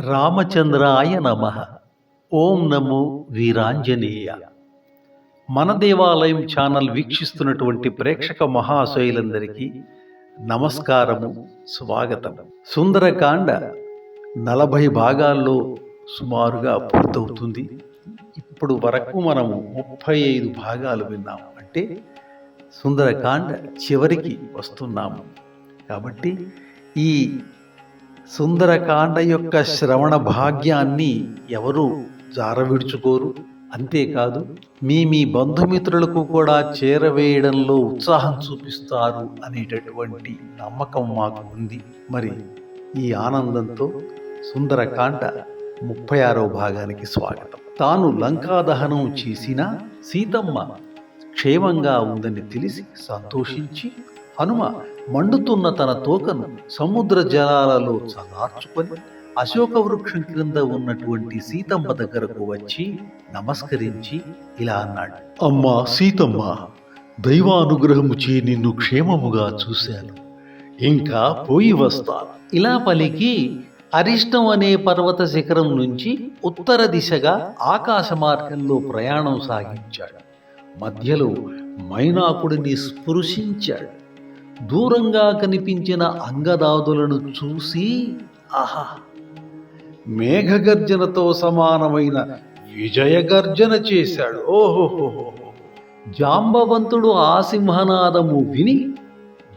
రామచంద్రాయ నమ. ఓం నమో వీరాంజనేయ. మన దేవాలయం ఛానల్ వీక్షిస్తున్నటువంటి ప్రేక్షక మహాశయులందరికీ నమస్కారము స్వాగతం. సుందరకాండ నలభై భాగాల్లో సుమారుగా పూర్తవుతుంది. ఇప్పుడు వరకు మనము ముప్పై ఐదు భాగాలు విన్నాము అంటే సుందరకాండ చివరికి వస్తున్నాము. కాబట్టి ఈ సుందరకాండ యొక్క శ్రవణ భాగ్యాన్ని ఎవరు జారవిడుచుకోరు. అంతేకాదు మీ మీ బంధుమిత్రులకు కూడా చేరవేయడంలో ఉత్సాహం చూపిస్తారు అనేటటువంటి నమ్మకం మాకు ఉంది. మరి ఈ ఆనందంతో సుందరకాండ ముప్పై ఆరో భాగానికి స్వాగతం. తాను లంకా దహనం చేసిన సీతమ్మ క్షేమంగా ఉందని తెలిసి సంతోషించి హనుమ మండుతున్న తన తోకను సముద్ర జలాలలో చల్లార్చుకొని అశోక వృక్షం క్రింద ఉన్నటువంటి సీతమ్మ దగ్గరకు వచ్చి నమస్కరించి ఇలా అన్నాడు. అమ్మా సీతమ్మ దైవానుగ్రహము చే నిన్ను క్షేమముగా చూశాను. ఇంకా పోయి వస్తాను. ఇలా పలికి అరిష్టం అనే పర్వత శిఖరం నుంచి ఉత్తర దిశగా ఆకాశ మార్గంలో ప్రయాణం సాగించాడు. మధ్యలో మైనాకుడిని స్పృశించాడు. దూరంగా కనిపించిన అంగదాదులను చూసి ఆహా మేఘగర్జనతో సమానమైన విజయగర్జన చేశాడు. ఓహోహోహో. జాంబవంతుడు ఆ సింహనాదము విని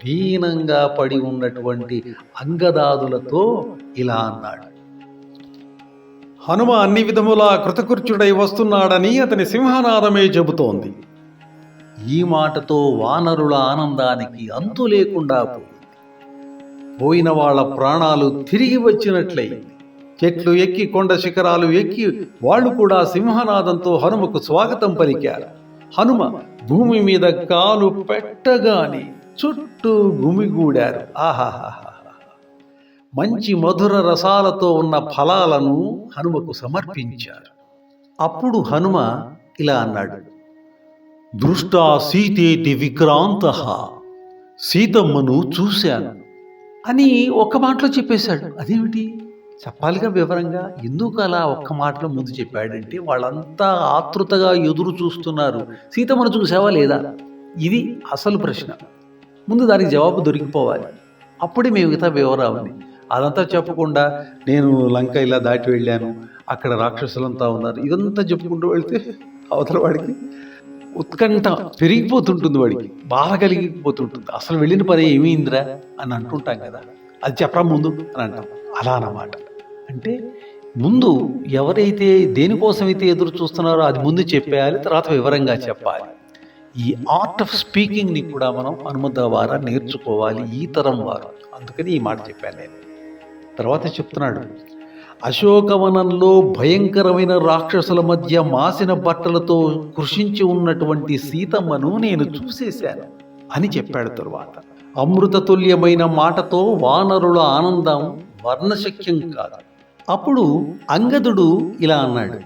దీనంగా పడి ఉన్నటువంటి అంగదాదులతో ఇలా అన్నాడు. హనుమ అన్ని విధములా కృతకృత్యుడై వస్తున్నాడని అతని సింహనాదమే చెబుతోంది. ఈ మాటతో వానరుల ఆనందానికి అంతు లేకుండా పోయింది పోయిన వాళ్ళ ప్రాణాలు తిరిగి వచ్చినట్లయింది చెట్లు ఎక్కి కొండ శిఖరాలు ఎక్కి వాళ్ళు కూడా సింహనాదంతో హనుమకు స్వాగతం పలికారు. హనుమ భూమి మీద కాలు పెట్టగానే చుట్టూ గుమిగూడారు ఆహాహాహా మంచి మధుర రసాలతో ఉన్న ఫలాలను హనుమకు సమర్పించారు. అప్పుడు హనుమ ఇలా అన్నాడు. దృష్టా సీతేతి విక్రాంత. సీతమ్మను చూశాను. అని ఒక్క మాటలో చెప్పేశాడు. అదేమిటి? చెప్పాలిగా వివరంగా? ఎందుకు అలా ఒక్క మాటలో ముందు చెప్పాడంటే వాళ్ళంతా ఆతృతగా ఎదురు చూస్తున్నారు. సీతమ్మను చూసావా లేదా? ఇది అసలు ప్రశ్న. ముందు దానికి జవాబు దొరికిపోవాలి. అప్పుడే మేము మిగతా వివరాలని. అదంతా చెప్పకుండా నేను లంక ఇలా దాటి వెళ్ళాను. అక్కడ రాక్షసులంతా ఉన్నారు. ఇదంతా చెప్పుకుంటూ వెళ్తే అవతల వాడికి ఉత్కంఠ పెరిగిపోతుంటుంది వాడికి. బాధ కలిగిపోతుంటుంది. అసలు వెళ్ళిన పని ఏమైందిరా అని అంటుంటాం కదా. అది చెప్పరా ముందు అని అంటాం. అలా అన్నమాట. అంటే ముందు ఎవరైతే దేనికోసమైతే ఎదురు చూస్తున్నారో అది ముందు చెప్పేయాలి తర్వాత వివరంగా చెప్పాలి. ఈ ఆర్ట్ ఆఫ్ స్పీకింగ్ని కూడా మనం హనుమత ద్వారా నేర్చుకోవాలి ఈ తరం వారు. అందుకని ఈ మాట చెప్పాను నేను. తర్వాత చెప్తున్నాడు. అశోకవనంలో భయంకరమైన రాక్షసుల మధ్య మాసిన బట్టలతో కృషించి ఉన్నటువంటి సీతమ్మను నేను చూసేశాను అని చెప్పాడు తరువాత. అమృతతుల్యమైన మాటతో వానరుల ఆనందం వర్ణశక్యం కాదు. అప్పుడు అంగదుడు ఇలా అన్నాడు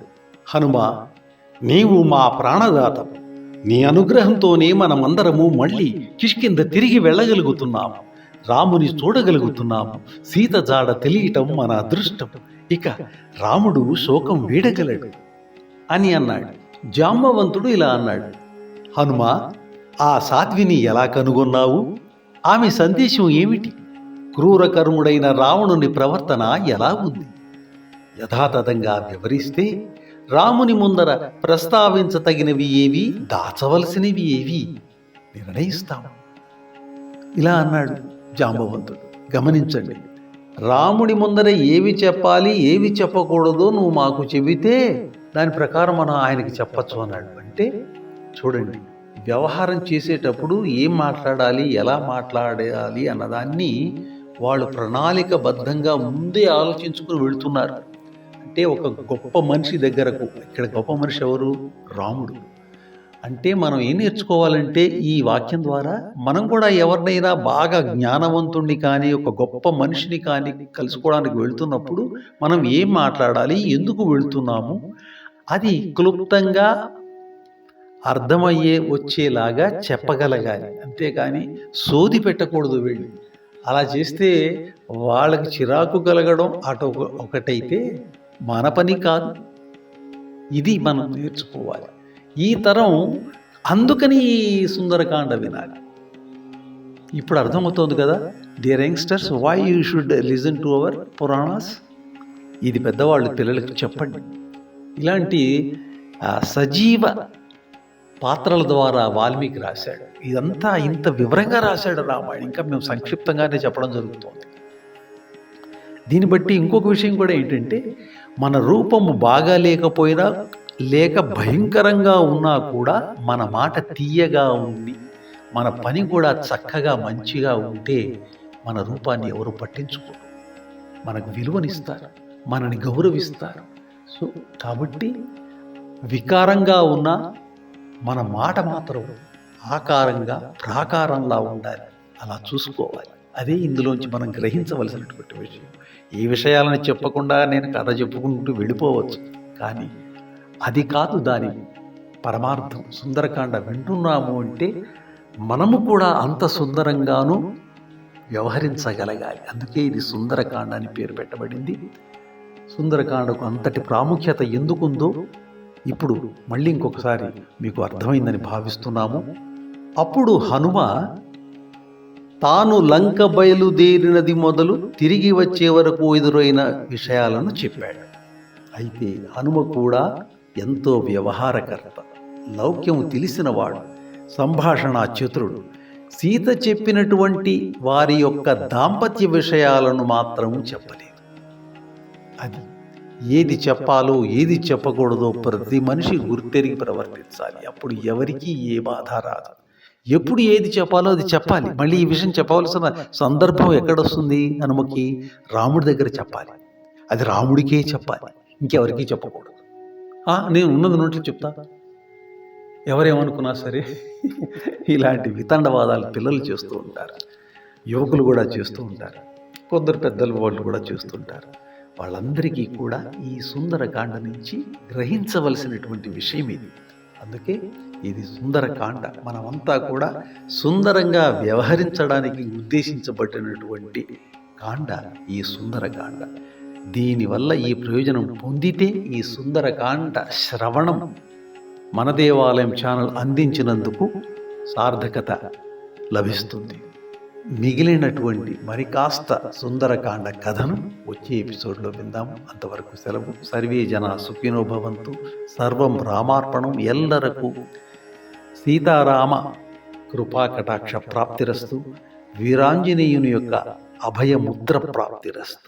హనుమ నీవు మా ప్రాణదాత నీ అనుగ్రహంతోనే మనమందరము మళ్ళీ కిష్కింద తిరిగి వెళ్ళగలుగుతున్నాము. రాముని చూడగలుగుతున్నాము. సీత జాడ తెలియటం మన అదృష్టం. ఇక రాముడు శోకం వీడగలడు. అని అన్నాడు. జాంబవంతుడు ఇలా అన్నాడు. హనుమ ఆ సాధ్విని ఎలా కనుగొన్నావు? ఆమె సందేశం ఏమిటి? క్రూరకర్ముడైన రావణుని ప్రవర్తన ఎలా ఉంది? యథాతథంగా వివరిస్తే రాముని ముందర ప్రస్తావించతగినవి ఏవి? దాచవలసినవి ఏవి? నిర్ణయిస్తాము ఇలా అన్నాడు జాంబవంతుడు. గమనించండి. రాముడి ముందర ఏవి చెప్పాలి ఏవి చెప్పకూడదో నువ్వు మాకు చెబితే దాని ప్రకారం మనం ఆయనకి చెప్పచ్చు అన్నాడు. అంటే చూడండి వ్యవహారం చేసేటప్పుడు ఏం మాట్లాడాలి ఎలా మాట్లాడాలి అన్నదాన్ని వాళ్ళు ప్రణాళికబద్ధంగా ముందే ఆలోచించుకుని వెళుతున్నారు. అంటే ఒక గొప్ప మనిషి దగ్గరకు ఇక్కడ గొప్ప మనిషి ఎవరు? రాముడు. అంటే మనం ఏం నేర్చుకోవాలంటే ఈ వాక్యం ద్వారా మనం కూడా ఎవరినైనా బాగా జ్ఞానవంతుణ్ణి కానీ ఒక గొప్ప మనిషిని కానీ కలుసుకోవడానికి వెళ్తున్నప్పుడు మనం ఏం మాట్లాడాలి ఎందుకు వెళ్తున్నాము అది క్లుప్తంగా అర్థమయ్యే వచ్చేలాగా చెప్పగలగాలి. అంతేకాని సోది పెట్టకూడదు వెళ్ళి. అలా చేస్తే వాళ్ళకి చిరాకు కలగడం అటు ఒక- ఒకటైతే మన పని కాదు. ఇది మనం నేర్చుకోవాలి. ఈ తరం అందుకని ఈ సుందరకాండ వినాలి. ఇప్పుడు అర్థమవుతోంది కదా dear youngsters why you should listen to our Puranas ఇది పెద్దవాళ్ళు పిల్లలకు చెప్పండి. ఇలాంటి సజీవ పాత్రల ద్వారా వాల్మీకి రాశాడు. ఇదంతా ఇంత వివరంగా రాశాడు రామాయణం. ఇంకా మేము సంక్షిప్తంగానే చెప్పడం జరుగుతోంది. దీన్ని బట్టి ఇంకొక విషయం కూడా ఏంటంటే మన రూపము బాగా లేకపోయినా లేక భయంకరంగా ఉన్నా కూడా మన మాట తీయగా ఉండి మన పని కూడా చక్కగా మంచిగా ఉంటే మన రూపాన్ని ఎవరు పట్టించుకోరు. మనకు విలువనిస్తారు మనని గౌరవిస్తారు. సో కాబట్టి వికారంగా ఉన్న మన మాట మాత్రం ఆకారంగా ప్రాకారంలా ఉండాలి. అలా చూసుకోవాలి. అదే ఇందులోంచి మనం గ్రహించవలసినటువంటి విషయం. ఈ విషయాలను చెప్పకుండా నేను కథ చెప్పుకుంటూ వెళ్ళిపోవచ్చు. కానీ అది కాదు దాని పరమార్థం. సుందరకాండ వింటున్నాము అంటే మనము కూడా అంత సుందరంగాను వ్యవహరించగలగాలి. అందుకే ఇది సుందరకాండ అని పేరు పెట్టబడింది. సుందరకాండకు అంతటి ప్రాముఖ్యత ఎందుకుందో ఇప్పుడు మళ్ళీ ఇంకొకసారి మీకు అర్థమైందని భావిస్తున్నాము. అప్పుడు హనుమ తాను లంక బయలుదేరినది మొదలు తిరిగి వచ్చే వరకు ఎదురైన విషయాలను చెప్పాడు. అయితే హనుమ కూడా ఎంతో వ్యవహారకర్త లౌక్యము తెలిసినవాడు సంభాషణ చతురుడు. సీత చెప్పినటువంటి వారి యొక్క దాంపత్య విషయాలను మాత్రం చెప్పలేదు. అది ఏది చెప్పాలో ఏది చెప్పకూడదో ప్రతి మనిషి గుర్తెరిగి ప్రవర్తించాలి. అప్పుడు ఎవరికీ ఏ బాధ రాదు. ఎప్పుడు ఏది చెప్పాలో అది చెప్పాలి. మళ్ళీ ఈ విషయం చెప్పవలసిన సందర్భం ఎక్కడొస్తుంది హనుమకి? రాముడి దగ్గర చెప్పాలి. అది రాముడికే చెప్పాలి. ఇంకెవరికీ చెప్పకూడదు. నేను ఉన్నది నోట్లు చెప్తా. ఎవరేమనుకున్నా సరే ఇలాంటి వితండవాదాలు పిల్లలు చేస్తూ ఉంటారు. యువకులు కూడా చేస్తూ ఉంటారు. కొందరు పెద్దలు వాళ్ళు కూడా చేస్తుంటారు వాళ్ళందరికీ కూడా ఈ సుందరకాండ నుంచి గ్రహించవలసినటువంటి విషయం ఇది. అందుకే ఇది సుందరకాండ. మనమంతా కూడా సుందరంగా వ్యవహరించడానికి ఉద్దేశించబడినటువంటి కాండ ఈ సుందరకాండ. దీనివల్ల ఈ ప్రయోజనం పొందితే ఈ సుందరకాండ శ్రవణం మన దేవాలయం ఛానల్ అందించినందుకు సార్థకత లభిస్తుంది. మిగిలినటువంటి మరి కాస్త సుందరకాండ కథను వచ్చే ఎపిసోడ్లో విందాం. అంతవరకు సెలవు. సర్వే జన సుఖినోభవంతు సర్వం రామార్పణం ఎల్లరకు. సీతారామ కృపాకటాక్ష ప్రాప్తిరస్తు. వీరాంజనేయుని యొక్క అభయముద్ర ప్రాప్తిరస్తు.